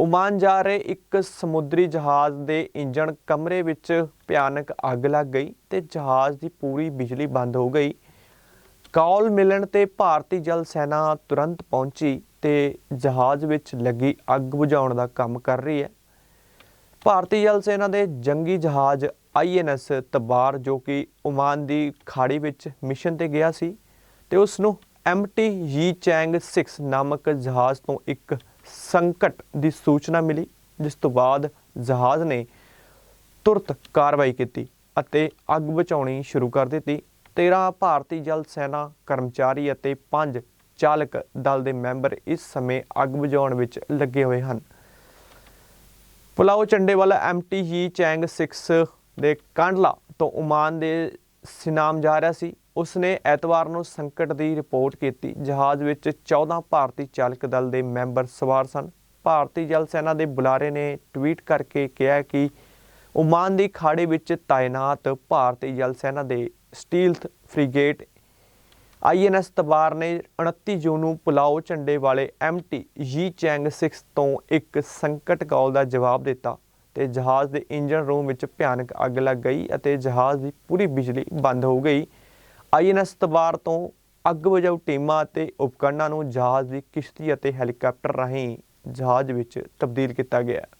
Oman ਜਾ ਰਹੇ ਇੱਕ ਸਮੁੰਦਰੀ ਜਹਾਜ਼ ਦੇ ਇੰਜਣ ਕਮਰੇ ਵਿੱਚ ਭਿਆਨਕ ਅੱਗ ਲੱਗ ਗਈ ਤੇ ਜਹਾਜ਼ ਦੀ ਪੂਰੀ ਬਿਜਲੀ ਬੰਦ ਹੋ ਗਈ। ਕਾਲ ਮਿਲਣ ਤੇ ਭਾਰਤੀ ਜਲ ਸੈਨਾ ਤੁਰੰਤ ਪਹੁੰਚੀ ਤੇ ਜਹਾਜ਼ ਵਿੱਚ ਲੱਗੀ ਅੱਗ ਬੁਝਾਉਣ ਦਾ ਕੰਮ ਕਰ ਰਹੀ ਹੈ। ਭਾਰਤੀ ਜਲ ਸੈਨਾ ਦੇ ਜੰਗੀ ਜਹਾਜ਼ ਆਈਐਨਐਸ ਤਬਾਰ ਜੋ ਕਿ ਓਮਾਨ ਦੀ ਖਾੜੀ ਵਿੱਚ ਮਿਸ਼ਨ ਤੇ ਗਿਆ ਸੀ ਤੇ ਉਸ ਨੂੰ ਐਮਟੀ ਯੀ ਚੈਂਗ 6 ਨਾਮਕ ਜਹਾਜ਼ ਤੋਂ ਇੱਕ ਸੰਕਟ ਦੀ ਸੂਚਨਾ ਮਿਲੀ, ਜਿਸ ਤੋਂ ਬਾਅਦ ਜਹਾਜ਼ ਨੇ ਤੁਰਤ ਕਾਰਵਾਈ ਕੀਤੀ ਅਤੇ ਅੱਗ ਬੁਝਾਉਣੀ ਸ਼ੁਰੂ ਕਰ ਦਿੱਤੀ। 13 ਭਾਰਤੀ ਜਲ ਸੈਨਾ ਕਰਮਚਾਰੀ ਅਤੇ 5 ਚਾਲਕ ਦਲ ਦੇ ਮੈਂਬਰ ਇਸ ਸਮੇਂ ਅੱਗ ਬੁਝਾਉਣ ਵਿੱਚ ਲੱਗੇ ਹੋਏ ਹਨ। ਪੁਲਾਓ ਚੰਡੇ ਵਾਲਾ ਐਮਟੀਜੀ ਚੈਂਗ 6 ਦੇ ਕਾਂਡਲਾ ਤੋਂ ਓਮਾਨ ਦੇ ਸਿਨਾਮ ਜਾ ਰਿਹਾ ਸੀ। ਉਸ ਨੇ ਐਤਵਾਰ ਨੂੰ ਸੰਕਟ ਦੀ ਰਿਪੋਰਟ ਕੀਤੀ। ਜਹਾਜ਼ ਵਿੱਚ 14 ਭਾਰਤੀ ਚਾਲਕ ਦਲ ਦੇ ਮੈਂਬਰ ਸਵਾਰ ਸਨ। ਭਾਰਤੀ ਜਲ ਸੈਨਾ ਦੇ ਬੁਲਾਰੇ ਨੇ ਟਵੀਟ ਕਰਕੇ ਕਿਹਾ ਕਿ ਓਮਾਨ ਦੀ ਖਾੜੀ ਵਿੱਚ ਤਾਇਨਾਤ ਭਾਰਤੀ ਜਲ ਸੈਨਾ ਦੇ ਸਟੀਲਥ ਫ੍ਰਿਗੇਟ ਆਈਐਨਐਸ ਤਬਾਰ ਨੇ 29 ਜੂਨ ਨੂੰ ਪੁਲਾਓ ਝੰਡੇ ਵਾਲੇ ਐਮਟੀ ਯੀ ਚੈਂਗ 6 ਤੋਂ ਇੱਕ ਸੰਕਟ ਕਾਲ ਦਾ ਜਵਾਬ ਦਿੱਤਾ ਤੇ ਜਹਾਜ਼ ਦੇ ਇੰਜਨ ਰੂਮ ਵਿੱਚ ਭਿਆਨਕ ਅੱਗ ਲੱਗ ਗਈ ਅਤੇ ਜਹਾਜ਼ ਦੀ ਪੂਰੀ ਬਿਜਲੀ ਬੰਦ ਹੋ ਗਈ। ਆਈਐਨਐਸ ਤਬਾਰ ਤੋਂ ਅੱਗ ਬੁਝਾਊ ਟੀਮਾਂ ਅਤੇ ਉਪਕਰਨਾਂ ਨੂੰ ਜਹਾਜ਼ ਦੀ ਕਿਸ਼ਤੀ ਅਤੇ ਹੈਲੀਕਾਪਟਰ ਰਾਹੀਂ ਜਹਾਜ਼ ਵਿੱਚ ਤਬਦੀਲ ਕੀਤਾ ਗਿਆ।